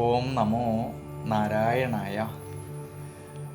ഓം നമോ നാരായണായ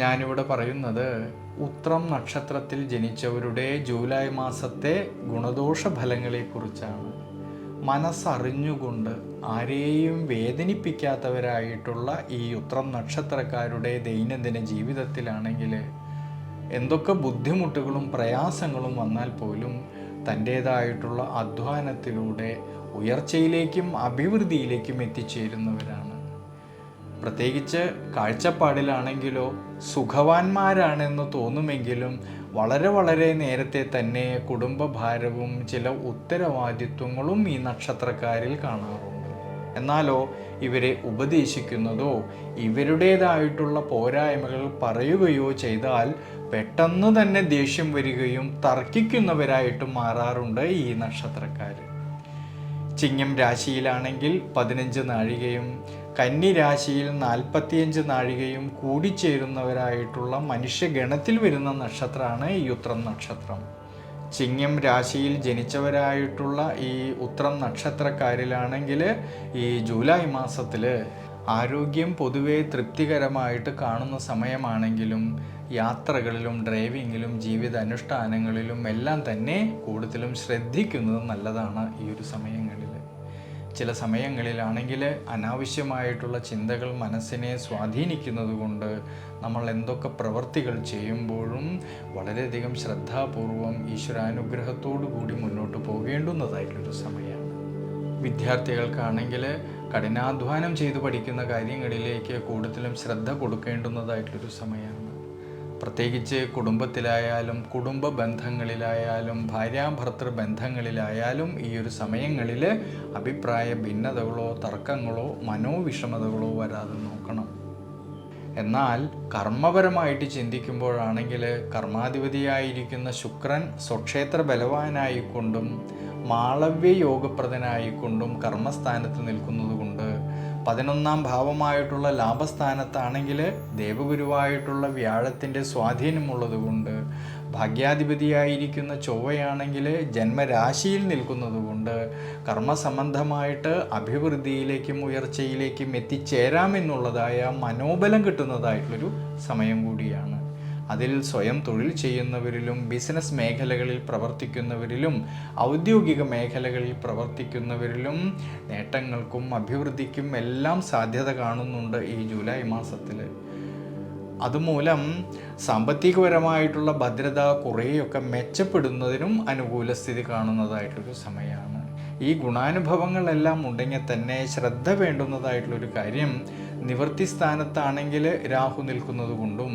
ഞാനിവിടെ പറയുന്നത് ഉത്രം നക്ഷത്രത്തിൽ ജനിച്ചവരുടെ ജൂലൈ മാസത്തെ ഗുണദോഷ ഫലങ്ങളെക്കുറിച്ചാണ് മനസ്സറിഞ്ഞുകൊണ്ട് ആരെയും വേദനിപ്പിക്കാത്തവരായിട്ടുള്ള ഈ ഉത്രം നക്ഷത്രക്കാരുടെ ദൈനംദിന ജീവിതത്തിലാണെങ്കിൽ എന്തൊക്കെ ബുദ്ധിമുട്ടുകളും പ്രയാസങ്ങളും വന്നാൽ പോലും തന്റേതായിട്ടുള്ള അധ്വാനത്തിലൂടെ ഉയർച്ചയിലേക്കും അഭിവൃദ്ധിയിലേക്കും എത്തിച്ചേരുന്നവരാണ്. പ്രത്യേകിച്ച് കാഴ്ചപ്പാടിലാണെങ്കിലോ സുഖവാന്മാരാണെന്ന് തോന്നുമെങ്കിലും വളരെ വളരെ നേരത്തെ തന്നെ കുടുംബഭാരവും ചില ഉത്തരവാദിത്വങ്ങളും ഈ നക്ഷത്രക്കാരിൽ കാണാറുണ്ട്. എന്നാലോ ഇവരെ ഉപദേശിക്കുന്നതോ ഇവരുടേതായിട്ടുള്ള പോരായ്മകൾ പറയുകയോ ചെയ്താൽ പെട്ടെന്ന് തന്നെ ദേഷ്യം വരികയും തർക്കിക്കുന്നവരായിട്ട് മാറാറുണ്ട് ഈ നക്ഷത്രക്കാർ ചിങ്ങം രാശിയിലാണെങ്കിൽ പതിനഞ്ച് നാഴികയും കന്നി രാശിയിൽ നാൽപ്പത്തിയഞ്ച് നാഴികയും കൂടിച്ചേരുന്നവരായിട്ടുള്ള മനുഷ്യഗണത്തിൽ വരുന്ന നക്ഷത്രമാണ് ഈ ഉത്രം നക്ഷത്രം. ചിങ്ങം രാശിയിൽ ജനിച്ചവരായിട്ടുള്ള ഈ ഉത്രം നക്ഷത്രക്കാരിലാണെങ്കിൽ ഈ ജൂലൈ മാസത്തിൽ ആരോഗ്യം പൊതുവെ തൃപ്തികരമായിട്ട് കാണുന്ന സമയമാണെങ്കിലും യാത്രകളിലും ഡ്രൈവിങ്ങിലും ജീവിത അനുഷ്ഠാനങ്ങളിലും എല്ലാം തന്നെ കൂടുതലും ശ്രദ്ധിക്കുന്നത് നല്ലതാണ് ഈ ഒരു സമയങ്ങളിൽ. ചില സമയങ്ങളിലാണെങ്കിൽ അനാവശ്യമായിട്ടുള്ള ചിന്തകൾ മനസ്സിനെ സ്വാധീനിക്കുന്നത് കൊണ്ട് നമ്മൾ എന്തൊക്കെ പ്രവർത്തികൾ ചെയ്യുമ്പോഴും വളരെയധികം ശ്രദ്ധാപൂർവം ഈശ്വരാനുഗ്രഹത്തോടു കൂടി മുന്നോട്ട് പോകേണ്ടുന്നതായിട്ടുള്ളൊരു സമയമാണ്. വിദ്യാർത്ഥികൾക്കാണെങ്കിൽ കഠിനാധ്വാനം ചെയ്ത് പഠിക്കുന്ന കാര്യങ്ങളിലേക്ക് കൂടുതലും ശ്രദ്ധ കൊടുക്കേണ്ടുന്നതായിട്ടുള്ളൊരു സമയമാണ്. പ്രത്യേകിച്ച് കുടുംബത്തിലായാലും കുടുംബ ബന്ധങ്ങളിലായാലും ഭാര്യാഭർത്തൃ ബന്ധങ്ങളിലായാലും ഈ ഒരു സമയങ്ങളിൽ അഭിപ്രായ ഭിന്നതകളോ തർക്കങ്ങളോ മനോവിഷമതകളോ വരാതെ നോക്കണം. എന്നാൽ കർമ്മപരമായിട്ട് ചിന്തിക്കുമ്പോഴാണെങ്കിൽ കർമാധിപതിയായിരിക്കുന്ന ശുക്രൻ സ്വക്ഷേത്ര ബലവാനായിക്കൊണ്ടും മാളവ്യ യോഗപ്രദനായിക്കൊണ്ടും കർമ്മസ്ഥാനത്ത് നിൽക്കുന്നതുകൊണ്ട് പതിനൊന്നാം ഭാവമായിട്ടുള്ള ലാഭസ്ഥാനത്താണെങ്കിൽ ദേവഗുരുവായിട്ടുള്ള വ്യാഴത്തിന്റെ സ്വാധീനമുള്ളതുകൊണ്ട് ഭാഗ്യാധിപതിയായിരിക്കുന്ന ചൊവ്വയാണെങ്കിൽ ജന്മരാശിയിൽ നിൽക്കുന്നതുകൊണ്ട് കർമ്മസംബന്ധമായിട്ട് അഭിവൃദ്ധിയിലേക്കും ഉയർച്ചയിലേക്കും എത്തിച്ചേരാമെന്നുള്ളതായ മനോബലം കിട്ടുന്നതായിട്ടുള്ളൊരു സമയം കൂടിയാണ്. അതിൽ സ്വയം തൊഴിൽ ചെയ്യുന്നവരിലും ബിസിനസ് മേഖലകളിൽ പ്രവർത്തിക്കുന്നവരിലും ഔദ്യോഗിക മേഖലകളിൽ പ്രവർത്തിക്കുന്നവരിലും നേട്ടങ്ങൾക്കും അഭിവൃദ്ധിക്കും എല്ലാം സാധ്യത കാണുന്നുണ്ട് ഈ ജൂലൈ മാസത്തിൽ അതുമൂലം സാമ്പത്തികപരമായിട്ടുള്ള ഭദ്രത കുറേയൊക്കെ മെച്ചപ്പെടുന്നതിനും അനുകൂല സ്ഥിതി കാണുന്നതായിട്ടൊരു സമയമാണ് ഈ ഗുണാനുഭവങ്ങളെല്ലാം ഉണ്ടെങ്കിൽ തന്നെ ശ്രദ്ധ വേണ്ടുന്നതായിട്ടുള്ളൊരു കാര്യം നിവൃത്തി സ്ഥാനത്താണെങ്കിൽ രാഹു നിൽക്കുന്നത് കൊണ്ടും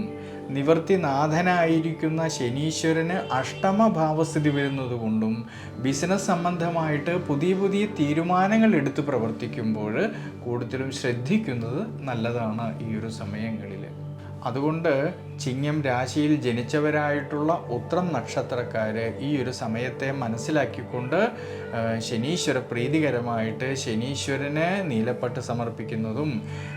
നിവർത്തിനാഥനായിരിക്കുന്ന ശനീശ്വരന് അഷ്ടമഭാവസ്ഥിതി വരുന്നത് കൊണ്ടും ബിസിനസ് സംബന്ധമായിട്ട് പുതിയ പുതിയ തീരുമാനങ്ങൾ എടുത്ത് പ്രവർത്തിക്കുമ്പോൾ കൂടുതലും ശ്രദ്ധിക്കുന്നത് നല്ലതാണ് ഈ ഒരു സമയങ്ങളിൽ അതുകൊണ്ട് ചിങ്ങം രാശിയിൽ ജനിച്ചവരായിട്ടുള്ള ഉത്രം നക്ഷത്രക്കാർ ഈ ഒരു സമയത്തെ മനസ്സിലാക്കിക്കൊണ്ട് ശനീശ്വര പ്രീതികരമായിട്ട് ശനീശ്വരന് നീലപ്പട്ട് സമർപ്പിക്കുന്നതും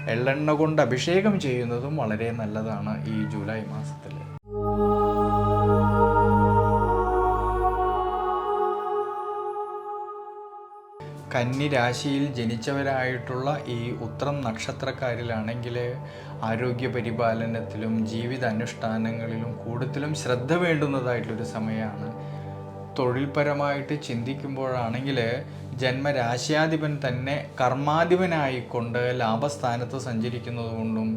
എള്ളെണ്ണ കൊണ്ട് അഭിഷേകം ചെയ്യുന്നതും വളരെ നല്ലതാണ് ഈ ജൂലൈ മാസത്തിൽ കന്നി രാശിയിൽ ജനിച്ചവരായിട്ടുള്ള ഈ ഉത്രം നക്ഷത്രക്കാരിലാണെങ്കിൽ ആരോഗ്യ പരിപാലനത്തിലും ജീവിത അനുഷ്ഠാനങ്ങളിലും കൂടുതലും ശ്രദ്ധ വേണ്ടുന്നതായിട്ടുള്ളൊരു സമയമാണ് തൊഴിൽപരമായിട്ട് ചിന്തിക്കുമ്പോഴാണെങ്കിൽ ജന്മരാശ്യാധിപൻ തന്നെ കർമാധിപനായിക്കൊണ്ട് ലാഭസ്ഥാനത്ത് സഞ്ചരിക്കുന്നത് കൊണ്ടും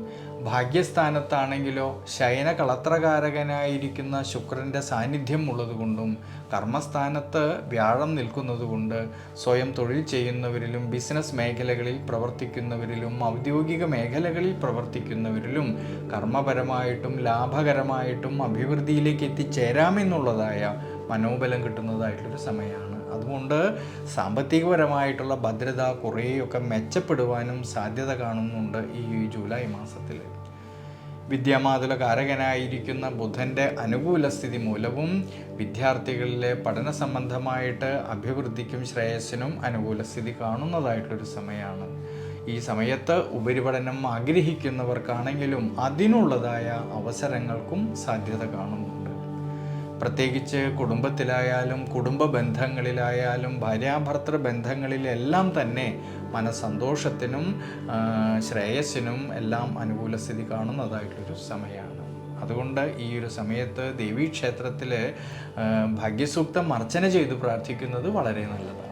ഭാഗ്യസ്ഥാനത്താണെങ്കിലോ ശയന കളത്രകാരകനായിരിക്കുന്ന ശുക്രന്റെ സാന്നിധ്യം ഉള്ളതുകൊണ്ടും കർമ്മസ്ഥാനത്ത് വ്യാഴം നിൽക്കുന്നതുകൊണ്ട് സ്വയം തൊഴിൽ ചെയ്യുന്നവരിലും ബിസിനസ് മേഖലകളിൽ പ്രവർത്തിക്കുന്നവരിലും ഔദ്യോഗിക മേഖലകളിൽ പ്രവർത്തിക്കുന്നവരിലും കർമ്മപരമായിട്ടും ലാഭകരമായിട്ടും അഭിവൃദ്ധിയിലേക്ക് എത്തിച്ചേരാമെന്നുള്ളതായ മനോബലം കിട്ടുന്നതായിട്ടുള്ളൊരു സമയമാണ്. അതുകൊണ്ട് സാമ്പത്തികപരമായിട്ടുള്ള ഭദ്രത കുറേയൊക്കെ മെച്ചപ്പെടുവാനും സാധ്യത കാണുന്നുണ്ട് ഈ ജൂലൈ മാസത്തിൽ വിദ്യാമാതുല കാരകനായിരിക്കുന്ന ബുധന്റെ അനുകൂല സ്ഥിതി മൂലവും വിദ്യാർത്ഥികളിലെ പഠന സംബന്ധമായിട്ട് അഭിവൃദ്ധിക്കും ശ്രേയസ്സിനും അനുകൂല സ്ഥിതി കാണുന്നതായിട്ടൊരു സമയമാണ് ഈ സമയത്ത് ഉപരിപഠനം ആഗ്രഹിക്കുന്നവർക്കാണെങ്കിലും അതിനുള്ളതായ അവസരങ്ങൾക്കും സാധ്യത കാണുന്നുണ്ട് പ്രത്യേകിച്ച് കുടുംബത്തിലായാലും കുടുംബ ബന്ധങ്ങളിലായാലും ഭാര്യാഭർത്തൃ ബന്ധങ്ങളിലെല്ലാം തന്നെ മനസ്സന്തോഷത്തിനും ആ, ശ്രേയസ്സിനും എല്ലാം അനുകൂല സ്ഥിതി കാണുന്നതായിട്ടൊരു സമയമാണ് അതുകൊണ്ട് ഈ ഒരു സമയത്ത് ദേവീക്ഷേത്രത്തിൽ ഭാഗ്യസൂക്തം അർച്ചന ചെയ്ത് പ്രാർത്ഥിക്കുന്നത് വളരെ നല്ലതാണ്.